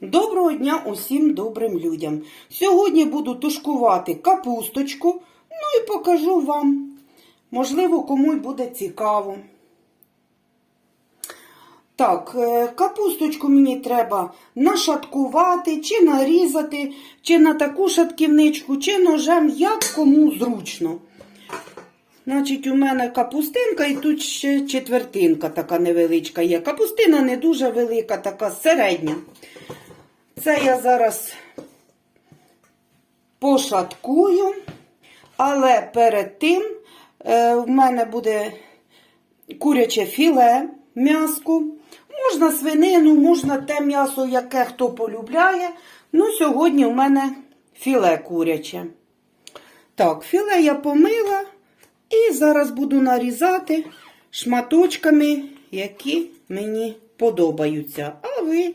Доброго дня усім добрим людям. Сьогодні буду тушкувати капусточку, ну і покажу вам. Можливо, кому й буде цікаво. Так, е, капусточку мені треба нашаткувати, чи нарізати, чи на таку шатківничку, чи ножем, як кому зручно. Значить, у мене капустинка і тут ще четвертинка така невеличка є. Капустина не дуже велика, така середня. Це я зараз пошаткую, але перед тим е, в мене буде куряче філе, м'яско. Можна свинину, можна те м'ясо, яке хто полюбляє. Ну, сьогодні в мене філе куряче. Так, філе я помила і зараз буду нарізати шматочками, які мені подобаються. А ви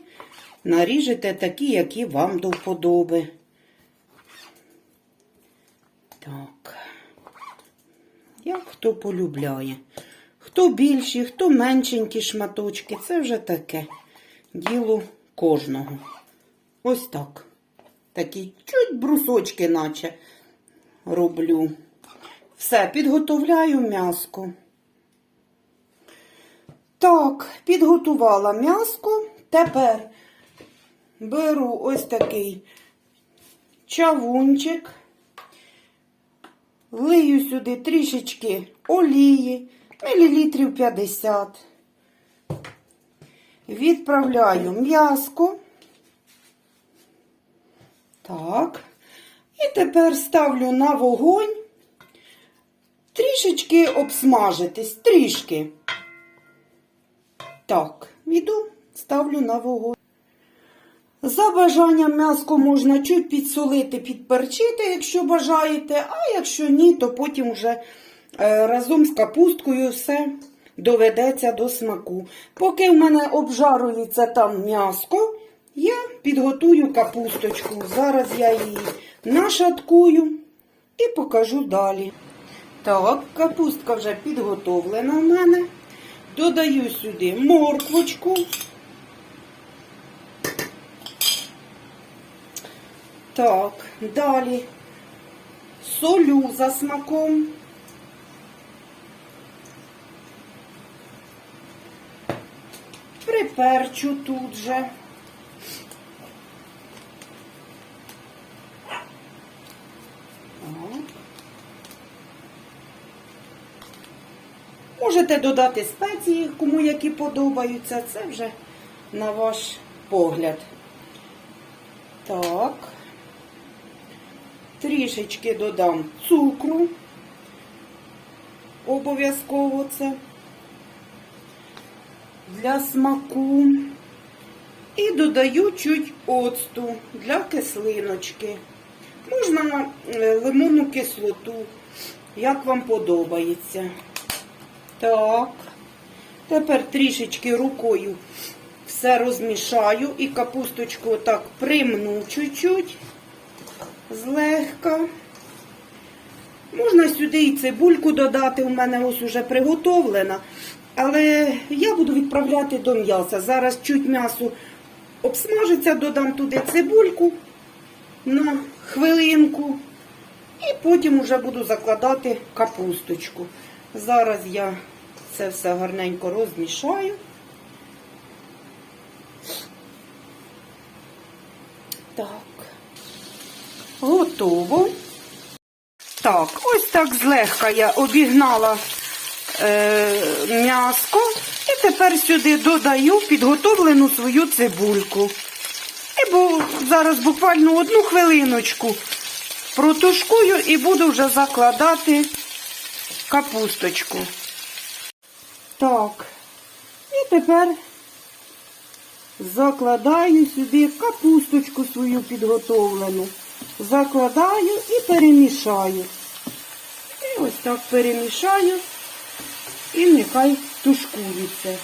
наріжете такі, які вам до вподоби. Так. Як хто полюбляє. Хто більші, хто меншенькі шматочки, це вже таке діло кожного. Ось так. Такі чуть брусочки, наче роблю. Все, підготовляю м'яско. Так, підготувала м'яско. Тепер беру ось такий чавунчик, лию сюди трішечки олії, мілілітрів 50. Відправляю м'яско. Так. І тепер ставлю на вогонь. Трішечки обсмажитись, трішки. Так, іду, ставлю на вогонь. За бажанням м'яско можна чуть підсолити, підперчити, якщо бажаєте, а якщо ні, то потім вже е, разом з капусткою все доведеться до смаку. Поки в мене обжарується там м'яско, я підготую капусточку. Зараз я її нашаткую і покажу далі. Так, капустка вже підготовлена в мене. Додаю сюди морквочку. Так, далі солю за смаком. Приперчу тут же. Можете додати спеції, кому які подобаються. Це вже на ваш погляд. Так. Трішечки додам цукру. Обов'язково це для смаку. І додаю чуть оцту для кислиночки. Можна е, лимонну кислоту, як вам подобається. Так. Тепер трішечки рукою все розмішаю і капусточку отак примну чуть-чуть, злегка. Можна сюди і цибульку додати, у мене ось уже приготовлена. Але я буду відправляти до м'яса. Зараз чуть м'ясо обсмажиться, додам туди цибульку на хвилинку. І потім вже буду закладати капусточку. Зараз я це все гарненько розмішаю. Так, готово. Так, ось так злегка я обігнала е, м'яско. І тепер сюди додаю підготовлену свою цибульку. І бо зараз буквально одну хвилиночку протушкую і буду вже закладати капусточку. Так, і тепер закладаю сюди капусточку свою підготовлену. Закладаю і перемішаю. І ось так перемішаю і нехай тушкується.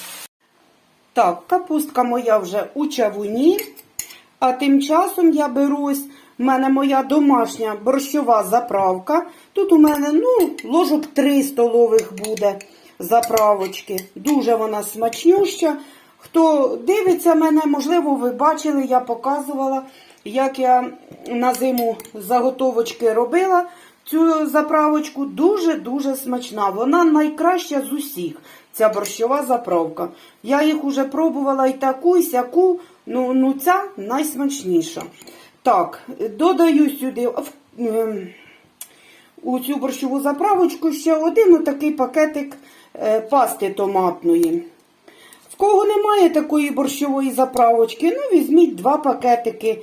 Так, капустка моя вже у чавуні. А тим часом я беру в мене моя домашня борщова заправка. Тут у мене, ну, ложок 3 столових буде заправочки. Дуже вона смачнюща. Хто дивиться мене, можливо, ви бачили, я показувала, як я на зиму заготовочки робила цю заправочку. Дуже-дуже смачна. Вона найкраща з усіх, ця борщова заправка. Я їх уже пробувала і таку, і сяку, ну, ну ця найсмачніша. Так, додаю сюди ем, у цю борщову заправочку ще один отакий пакетик е, пасти томатної. В кого немає такої борщової заправочки, ну візьміть два пакетики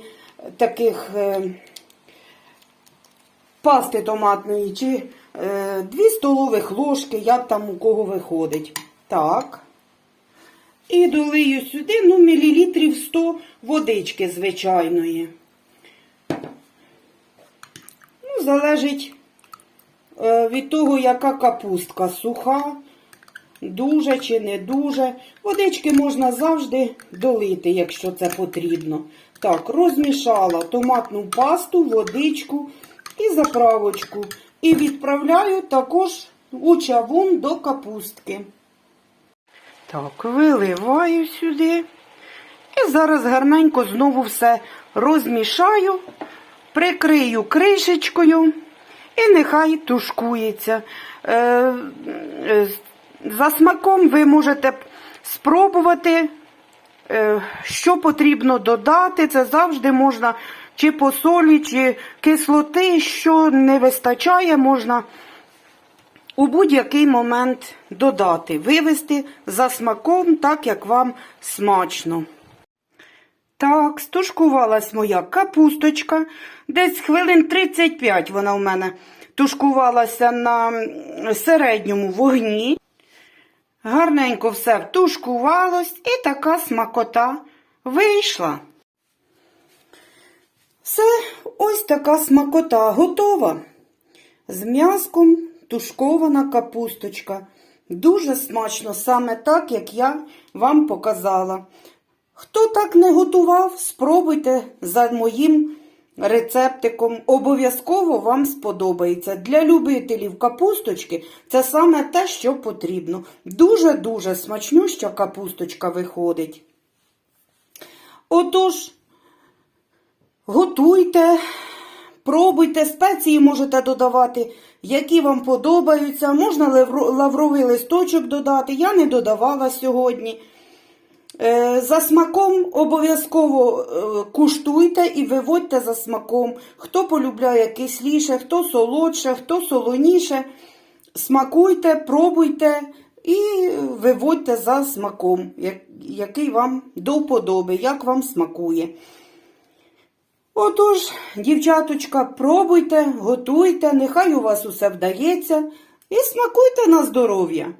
таких е, пасти томатної, чи е, дві столових ложки, як там у кого виходить. Так. І долию сюди, ну, мілілітрів 100 водички звичайної. Ну, залежить е, від того, яка капустка суха, дуже чи не дуже. Водички можна завжди долити, якщо це потрібно. Так, розмішала томатну пасту, водичку і заправочку. І відправляю також у чавун до капустки. Так, виливаю сюди. І зараз гарненько знову все розмішаю, прикрию кришечкою і нехай тушкується. Е, е, за смаком ви можете спробувати, що потрібно додати. Це завжди можна чи по солі, чи кислоти, що не вистачає, можна у будь-який момент додати, вивести за смаком, так як вам смачно. Так, стушкувалась моя капусточка. Десь хвилин 35 вона в мене тушкувалася на середньому вогні. Гарненько все втушкувалось і така смакота вийшла. Все, ось така смакота готова. З м'язком тушкована капусточка. Дуже смачно, саме так, як я вам показала. Хто так не готував, спробуйте за моїм рецептиком. Обов'язково вам сподобається. Для любителів капусточки це саме те, що потрібно. Дуже-дуже смачнюща капусточка виходить. Отож, готуйте, пробуйте, спеції можете додавати, які вам подобаються. Можна лавровий листочок додати. Я не додавала сьогодні. Е, За смаком обов'язково е, куштуйте і виводьте за смаком. Хто полюбляє кисліше, хто солодше, хто солоніше. Смакуйте, пробуйте і виводьте за смаком, який вам до вподоби, як вам смакує. Отож, дівчаточка, пробуйте, готуйте, нехай у вас усе вдається і смакуйте на здоров'я.